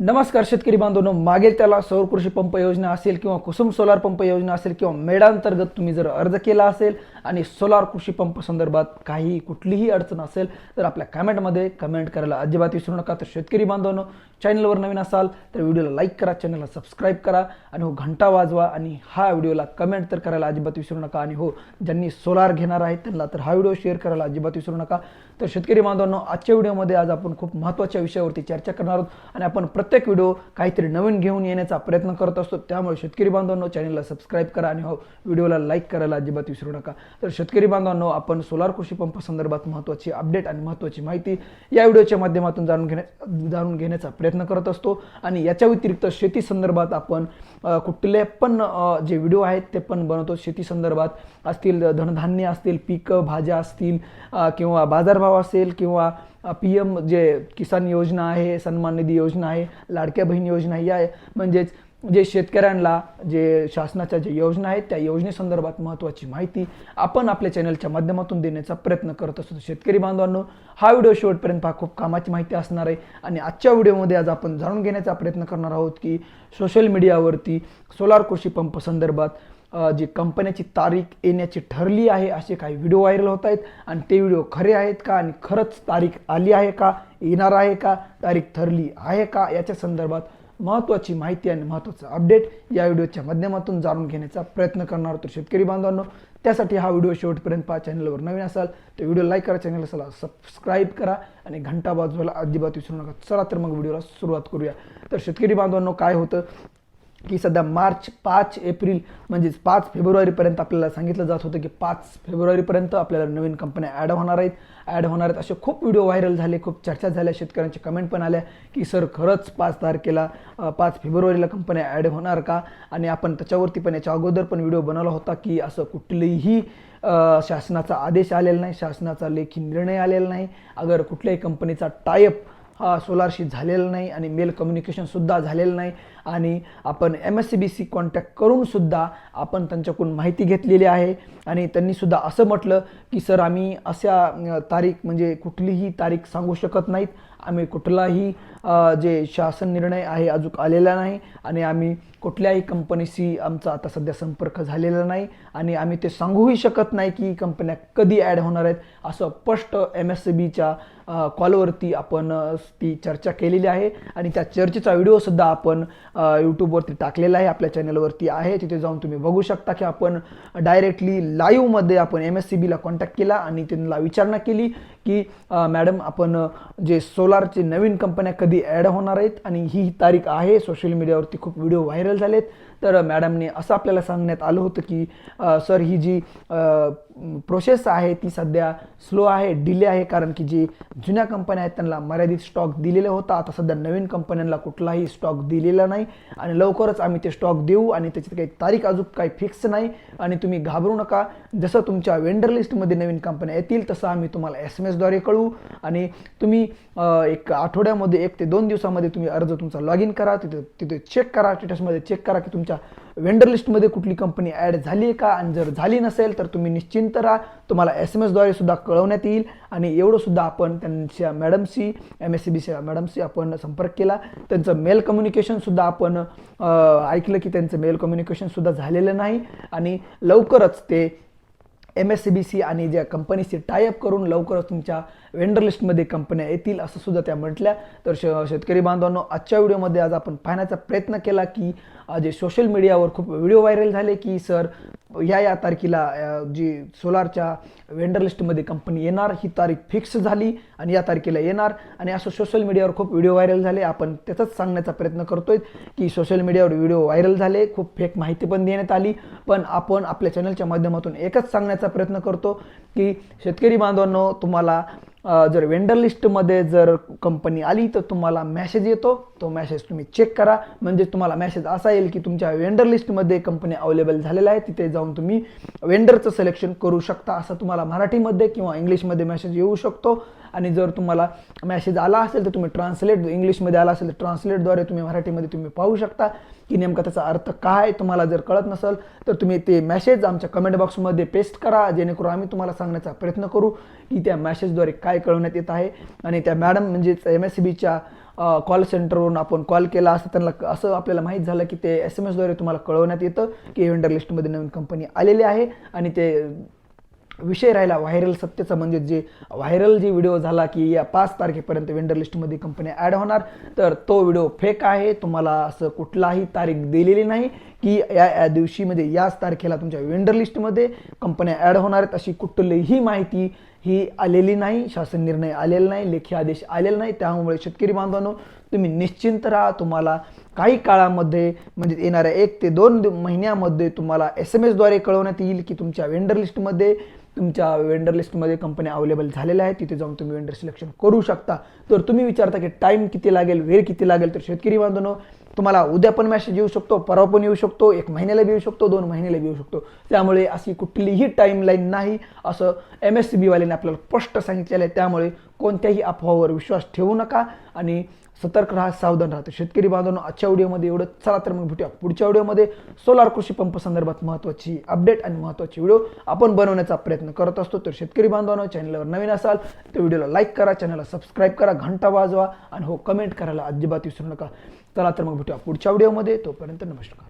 नमस्कार शेतकरी बांधवांनो. मागेल त्याला सौर कृषी पंप योजना असेल किंवा कुसुम सोलार पंप योजना असेल किंवा मेडांतर्गत तुम्ही जर अर्ज केला असेल आणि सोलार कृषी पंप संदर्भात काही कुठलीही अडचण असेल तर आपल्या कमेंटमध्ये कमेंट करायला अजिबात विसरू नका. तर शेतकरी बांधवांनो चॅनलवर नवीन असाल तर व्हिडिओला लाईक करा चॅनलला सबस्क्राईब करा आणि हो घंटा वाजवा आणि हा व्हिडिओला कमेंट तर करायला अजिबात विसरू नका. आणि हो ज्यांनी सोलार घेणार आहेत त्यांना तर हा व्हिडिओ शेअर करायला अजिबात विसरू नका. तर शेतकरी बांधवांनो आजच्या व्हिडिओमध्ये आज आपण खूप महत्त्वाच्या विषयावरती चर्चा करणार आहोत आणि आपण प्रत्येक व्हिडिओ काहीतरी नवीन घेऊन येण्याचा प्रयत्न करत असतो. त्यामुळे शेतकरी बांधवांनो चॅनलला सबस्क्राईब करा आणि हो व्हिडिओला लाईक करायला अजिबात विसरू नका. तर शेतकरी बांधवांनो आपण सोलार कृषी पंप संदर्भात महत्त्वाची अपडेट आणि महत्त्वाची माहिती या व्हिडिओच्या माध्यमातून जाणून घेण्या जाणून घेण्याचा प्रयत्न करत असतो. आणि याच्या व्यतिरिक्त शेती संदर्भात आपण कुठले पण जे व्हिडिओ आहेत ते पण बनवतो. शेती संदर्भात असतील धनधान्य असतील पिकं भाज्या असतील किंवा बाजारभाव असेल किंवा पी एम जे किसान योजना आहे सन्मान निधी योजना आहे लाडक्या बहीण योजना आहे म्हणजेच जे शेतकऱ्यांना जे शासनाच्या ज्या योजना आहेत त्या योजनेसंदर्भात महत्त्वाची माहिती आपण आपल्या चॅनलच्या माध्यमातून देण्याचा प्रयत्न करत असतो. शेतकरी बांधवांनो हा व्हिडिओ शेवटपर्यंत पहा. खूप कामाची माहिती असणार आहे. आणि आजच्या व्हिडिओमध्ये आज आपण जाणून घेण्याचा प्रयत्न करणार आहोत की सोशल मीडियावरती सोलार कृषी पंप संदर्भात जी कंपन्याची तारीख येण्याची ठरली आहे असे काही व्हिडिओ व्हायरल होत आहेत. आणि ते व्हिडिओ खरे आहेत का आणि खरंच तारीख आली आहे का येणार आहे का तारीख ठरली आहे का याच्या संदर्भात महत्त्वाची माहिती आणि महत्त्वाचं अपडेट या व्हिडिओच्या माध्यमातून जाणून घेण्याचा प्रयत्न करणार तर शेतकरी बांधवांनो त्यासाठी हा व्हिडिओ शेवटपर्यंत पहा. चॅनलवर नवीन असाल तर व्हिडिओ लाईक करा चॅनलला सबस्क्राईब करा आणि घंटा बाजूला अजिबात विसरू नका. चला तर मग व्हिडिओला सुरुवात करूया. तर शेतकरी बांधवांनो काय होतं? की सध्या मार्च पाच एप्रिल म्हणजेच पाच फेब्रुवारीपर्यंत आपल्याला सांगितलं जात होतं की पाच फेब्रुवारीपर्यंत आपल्याला नवीन कंपन्या ॲड होणार आहेत. ॲड होणार आहेत असे खूप व्हिडिओ व्हायरल झाले खूप चर्चा झाल्या शेतकऱ्यांचे कमेंट पण आल्या की सर खरंच पाच तारखेला पाच फेब्रुवारीला कंपन्या ॲड होणार का? आणि आपण त्याच्यावरती पण याच्या अगोदर पण व्हिडिओ बनवला होता की असं कुठलीही शासनाचा आदेश आलेला नाही शासनाचा लेखी निर्णय आलेला नाही. अगर कुठल्याही कंपनीचा टायअप सोलारशी झालेला नाही आणि मेल कम्युनिकेशनसुद्धा झालेलं नाही. आणि आपण M S C B C contact करूनसुद्धा आपण त्यांच्याकडून माहिती घेतलेली आहे. आणि त्यांनीसुद्धा असं म्हटलं की सर आम्ही अशा तारीख म्हणजे कुठलीही तारीख सांगू शकत नाहीत. आम्ही कुठलाही जे शासन निर्णय आहे अजून आलेला नाही. आणि आम्ही कुठल्याही कंपनीशी आमचा आता सध्या संपर्क झालेला नाही आणि आम्ही ते सांगूही शकत नाही की कंपन्या कधी ॲड होणार आहेत असं स्पष्ट एम एस सी बीच्या कॉलवरती आपण ती चर्चा केलेली आहे. आणि त्या चर्चेचा व्हिडिओसुद्धा आपण यूट्यूबवरती टाकलेला आहे आपल्या चॅनलवरती आहे. तिथे जाऊन तुम्ही बघू शकता की आपण डायरेक्टली लाईव्हमध्ये आपण एम एस सी बीला कॉन्टॅक्ट केला आणि त्यांना विचारणा केली की मॅडम आपण जे सोलारचे नवीन कंपन्या कधी ॲड होणार आहेत आणि ही तारीख आहे. सोशल मीडियावरती खूप व्हिडिओ व्हायरल झालेत. तर मॅडमने असं आपल्याला सांगण्यात आलं होतं की सर ही जी प्रोसेस आहे ती सध्या स्लो आहे डिले आहे. कारण की जी जुन्या कंपन्या आहेत त्यांना मर्यादित स्टॉक दिलेला होता. आता सध्या नवीन कंपन्यांना कुठलाही स्टॉक दिलेला नाही. आणि लवकरच आम्ही ते स्टॉक देऊ आणि त्याची काही तारीख अजून काही फिक्स नाही. आणि तुम्ही घाबरू नका. जसं तुमच्या वेंडर लिस्टमध्ये नवीन कंपन्या येतील तसं आम्ही तुम्हाला एस एम एसद्वारे कळवू. आणि तुम्ही एक आठवड्यामध्ये एक ते दोन दिवसामध्ये तुम्ही अर्ज तुमचा लॉग इन करा. तिथे तिथे चेक करा. स्टेटसमध्ये चेक करा की तुमच्या वेंडर लिस्टमध्ये कुठली कंपनी ॲड झाली आहे का? आणि जर झाली नसेल तर तुम्ही निश्चिंत राहा. तुम्हाला एस एम एसद्वारे सुद्धा कळवण्यात येईल. आणि एवढंसुद्धा आपण त्यांच्या मॅडमशी एम एस सी बीच्या मॅडमशी आपण संपर्क केला. त्यांचं मेल कम्युनिकेशनसुद्धा आपण ऐकलं की त्यांचं मेल कम्युनिकेशनसुद्धा झालेलं नाही. आणि लवकरच ते M S C B C आणि ज्या कंपनीशी टायअप करून लवकरच तुमच्या वेंडर लिस्टमध्ये कंपन्या येतील असं सुद्धा त्या म्हटल्या. तर श शेतकरी बांधवांनो आजच्या व्हिडिओमध्ये आज आपण पाहण्याचा प्रयत्न केला की जे सोशल मीडियावर खूप व्हिडिओ व्हायरल झाले की सर या या तारखेला जी सोलारच्या वेंडर लिस्टमध्ये कंपनी येणार ही तारीख फिक्स झाली आणि या तारखेला येणार. आणि असं सोशल मीडियावर खूप व्हिडिओ व्हायरल झाले. आपण त्याचाच सांगण्याचा प्रयत्न करतोय की सोशल मीडियावर व्हिडिओ व्हायरल झाले. खूप फेक माहिती पण देण्यात आली. पण आपण आपल्या चॅनलच्या माध्यमातून एकच सांगण्याचा प्रयत्न करतो की शेतकरी बांधवांनो तुम्हाला जर वेंडर लिस्टमध्ये जर कंपनी आली तर तुम्हाला मॅसेज येतो. तो मॅसेज तुम्ही चेक करा. म्हणजे तुम्हाला मॅसेज असा येईल की तुमच्या वेंडर लिस्टमध्ये कंपनी अवेलेबल झालेल्या आहे. तिथे जाऊन तुम्ही वेंडरचं सिलेक्शन करू शकता. असं तुम्हाला मराठीमध्ये किंवा इंग्लिशमध्ये मॅसेज येऊ शकतो. आणि जर तुम्हाला मॅसेज आला असेल तर तुम्ही ट्रान्सलेट इंग्लिशमध्ये आला असेल तर ट्रान्सलेटद्वारे तुम्ही मराठीमध्ये तुम्ही पाहू शकता की नेमका त्याचा अर्थ काय तुम्हाला जर कळत नसेल तर तुम्ही ते मॅसेज आमच्या कमेंट बॉक्समध्ये पेस्ट करा जेणेकरून आम्ही तुम्हाला सांगण्याचा प्रयत्न करू की त्या मॅसेजद्वारे काय कळवण्यात येत आहे. आणि त्या मॅडम म्हणजेच एम एस सी बीच्या कॉल सेंटरवरून आपण कॉल केला असं त्यांना क- असं आपल्याला माहीत झालं की ते एस एम एसद्वारे तुम्हाला कळवण्यात येतं की वेंडर लिस्टमध्ये नवीन कंपनी आलेली आहे आणि ते विषय राहिला व्हायरल सत्तेचा म्हणजे जे व्हायरल जे व्हिडिओ झाला की या पाच तारखेपर्यंत वेंडर लिस्टमध्ये कंपनी ॲड होणार. तर तो व्हिडिओ फेक आहे. तुम्हाला असं कुठलाही तारीख दिलेली नाही की या या दिवशी म्हणजे याच तारखेला तुमच्या वेंडर लिस्टमध्ये कंपन्या ॲड होणार आहेत अशी कुठलीही माहिती ही आलेली नाही. शासन निर्णय आलेला नाही. लेखी आदेश आलेला नाही. त्यामुळे शेतकरी बांधवांनो तुम्ही निश्चिंत राहा. तुम्हाला काही काळामध्ये म्हणजे येणाऱ्या एक ते दोन महिन्यामध्ये तुम्हाला एस एम एसद्वारे कळवण्यात येईल की तुमच्या वेंडर लिस्टमध्ये तुमच्या वेंडर लिस्टमध्ये कंपन्या अवेलेबल झालेल्या आहेत तिथे जाऊन तुम्ही वेंडर सिलेक्शन करू शकता. तर तुम्ही विचारता की टाईम किती लागेल वेळ किती लागेल तर शेतकरी बांधवांनो तुम्हाला उद्या पण मॅसेज येऊ शकतो परवा पण येऊ शकतो एक महिन्याला बी येऊ शकतो दोन महिन्याला बी येऊ शकतो. त्यामुळे अशी कुठलीही टाईमलाईन नाही असं एम एस सी बीवाल्याने आपल्याला स्पष्ट सांगितलेलं आहे. त्यामुळे कोणत्याही अफवावर विश्वास ठेवू नका आणि सतर्क राहा सावधान राहतो शेतकरी बांधवांनो आजच्या व्हिडिओमध्ये एवढं चला तर मग भेटूया पुढच्या व्हिडिओमध्ये. सोलार कृषी पंप संदर्भात महत्त्वाची अपडेट आणि महत्त्वाची व्हिडिओ आपण बनवण्याचा प्रयत्न करत असतो. तर शेतकरी बांधवांनो चॅनलवर नवीन असाल तर व्हिडिओला लाईक करा चॅनलला सबस्क्राईब करा घंटा वाजवा आणि हो कमेंट करायला अजिबात विसरू नका. चला तर मग भेटूया पुढच्या व्हिडिओमध्ये. तोपर्यंत नमस्कार.